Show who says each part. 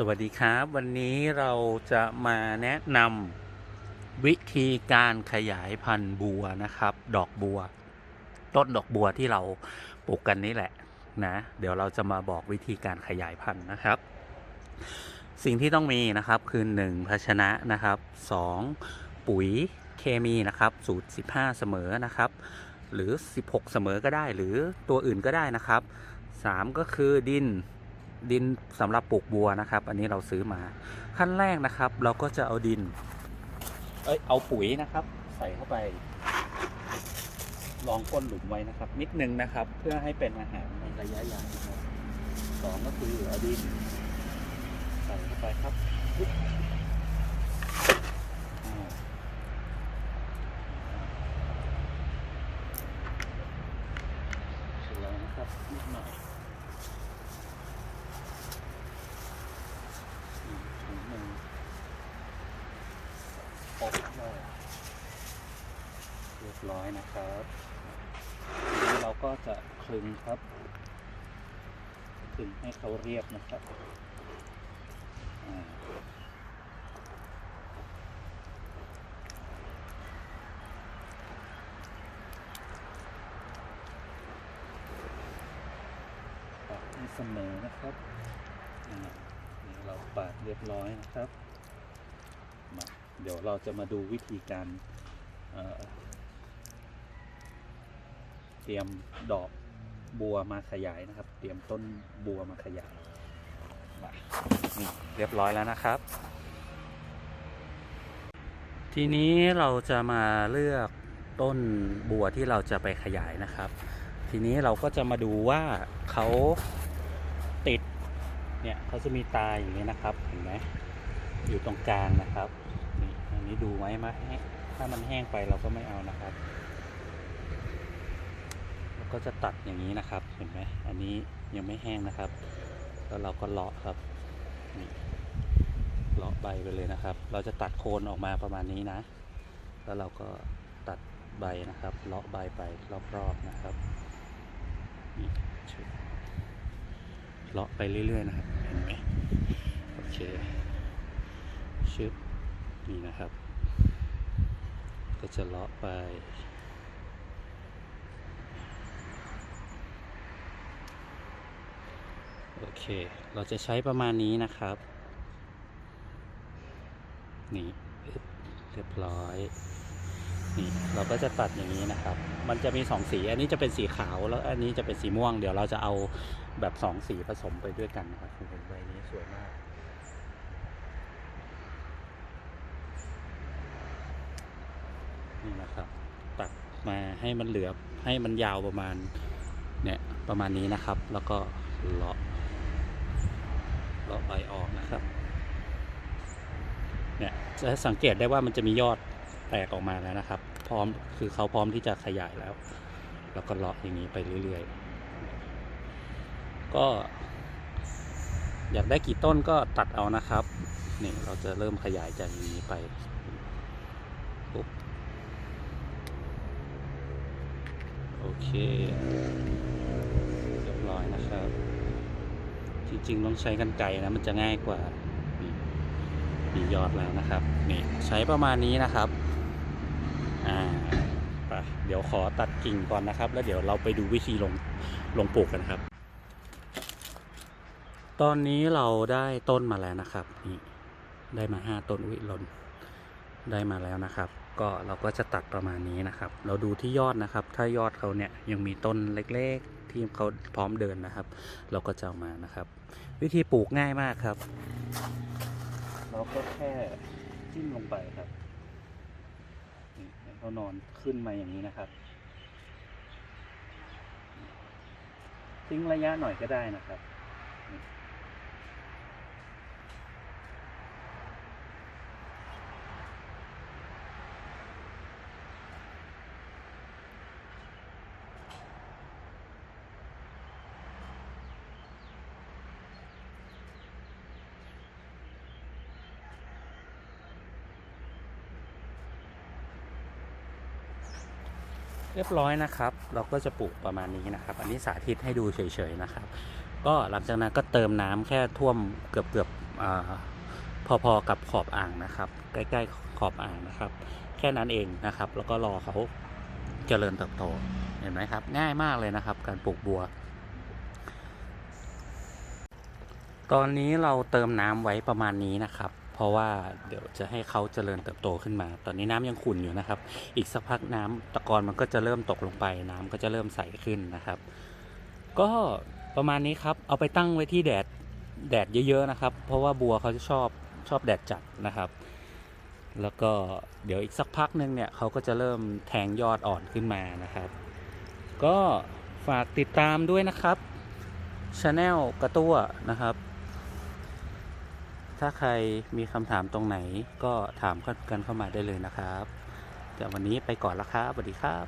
Speaker 1: สวัสดีครับ วันนี้เราจะมาแนะนำวิธีการขยายพันธุ์บัวนะครับ ดอกบัว ต้นดอกบัวที่เราปลูกกันนี่แหละนะเดี๋ยวเราจะมาบอกวิธีการขยายพันธุ์นะครับ สิ่งที่ต้องมีนะครับคือ 1 ภาชนะนะครับ 2 ปุ๋ยเคมีนะครับ สูตร 15 เสมอนะครับ หรือ 16 เสมอก็ได้หรือตัวอื่นก็ได้นะครับ 3 ก็คือดิน ดินสำหรับปลูกบัวนะครับ อันนี้เราซื้อมา ขั้นแรกนะครับ เราก็จะเอาดิน เอ้ยเอาปุ๋ยนะครับ ใส่เข้าไป ลองก้นหลุมไว้นะครับ นิดนึงนะครับ เพื่อให้เป็นอาหารในระยะยาวสองก็คือเอาดินใส่เข้าไปครับอ่าเสร็จแล้วนะครับนิดหน่อย อีกถุงหนึ่งปกเลยเรีย บร้อยนะครับทีนี้เราก็จะคลึงครับคลึงให้เขาเรียบนะครับปากให้เสมอนะครับนี่เราปาดเรียบร้อยนะครับมาเดี๋ยวเราจะมาดูวิธีการ ตรียมดอกบัวมาขยายนะครับ เตรียมต้นบัวมาขยายเรียบร้อยแล้วนะครับ ทีนี้เราจะมาเลือกต้นบัวที่เราจะไปขยายนะครับ ทีนี้เราก็จะมาดูว่าเขาติดเนี่ยเขาจะมีตาอย่างนี้นะครับเห็นไหมอยู่ตรงกลางนะครับนี่อันนี้ดูไว้ไหมถ้ามันแห้งไปเราก็ไม่เอานะครับ ก็จะตัดอย่างนี้นะครับ เห็นไหมอันนี้ยังไม่แห้งนะครับ แล้วเราก็เลาะครับนี่เลาะใบไปเลยนะครับ เราจะตัดโคนออกมาประมาณนี้นะ แล้วเราก็ตัดใบนะครับ เลาะใบไปรอบๆนะครับนี่ชึบเลาะไปเรื่อยๆนะครับ เห็นไหมโอเคชึบนี่นะครับ ก็จะเลาะไป โอเค เราจะใช้ประมาณนี้นะครับ นี่เรียบร้อย นี่เราก็จะตัดอย่างนี้นะครับ มันจะมีสองสี อันนี้จะเป็นสีขาว แล้วอันนี้จะเป็นสีม่วง เดี๋ยวเราจะเอาแบบสองสีผสมไปด้วยกันนะครับเห็นใบนี้สวยมาก นี่นะครับ ตัดมาให้มันเหลือให้มันยาวประมาณเนี่ยประมาณนี้นะครับ แล้วก็เลาะ เลาะใบออกนะครับ เนี่ยจะสังเกตได้ว่ามันจะมียอดแตกออกมาแล้วนะครับ พร้อมคือเขาพร้อมที่จะขยายแล้ว แล้วก็เลาะอย่างนี้ไปเรื่อยๆ ก็ อยากได้กี่ต้นก็ตัดเอานะครับ นี่เราจะเริ่มขยายจากนี้ไปปุ๊บโอเคเรียบร้อยนะครับ จริงๆต้องใช้กันไกรนะมันจะง่ายกว่านี่มียอดแล้วนะครับนี่ใช้ประมาณนี้นะครับอ่าไปเดี๋ยวขอตัดกิ่งก่อนนะครับ แล้วเดี๋ยวเราไปดูวิธีลงลงปลูกกันครับ ตอนนี้เราได้ต้นมาแล้วนะครับนี่ได้มาห้าต้นอุ้ยหล่นได้มาแล้วนะครับ ก็เราก็จะตัดประมาณนี้นะครับ เราดูที่ยอดนะครับ ถ้ายอดเขาเนี่ยยังมีต้นเล็กๆ ที่เขาพร้อมเดินนะครับ เราก็จะเอามานะครับ วิธีปลูกง่ายมากครับ เราก็แค่จิ้มลงไปครับเขานอนขึ้นมาอย่างนี้นะครับทิ้งระยะหน่อยก็ได้นะครับ รียบร้อยนะครับ เราก็จะปลูกประมาณนี้นะครับ อันนี้สาธิตให้ดูเฉยๆนะครับ ก็หลังจากนั้นก็เติมน้ำแค่ท่วมเกือบเกือบพอๆกับขอบอ่างนะครับ ใกล้ๆขอบอ่างนะครับ แค่นั้นเองนะครับ แล้วก็รอเขาเจริญเติบโตเห็นไหมครับ ง่ายมากเลยนะครับ การปลูกบัว ตอนนี้เราเติมน้ำไว้ประมาณนี้นะครับ เพราะว่าเดี๋ยวจะให้เขาเจริญเติบโตขึ้นมา ตอนนี้น้ำยังขุ่นอยู่นะครับ อีกสักพักน้ำตะกอนมันก็จะเริ่มตกลงไป น้ำก็จะเริ่มใสขึ้นนะครับ ก็ประมาณนี้ครับ เอาไปตั้งไว้ที่แดดแดดเยอะๆนะครับ เพราะว่าบัวเขาจะชอบชอบแดดจัดนะครับ แล้วก็เดี๋ยวอีกสักพักหนึงเนี่ยเขาก็จะเริ่มแทงยอดอ่อนขึ้นมานะครับ ก็ฝากติดตามด้วยนะครับช anel กระตั้วนะครับ ถ้าใครมีคำถามตรงไหนก็ถามกันเข้ามาได้เลยนะครับ แต่วันนี้ไปก่อนละครับสวัสดีครับ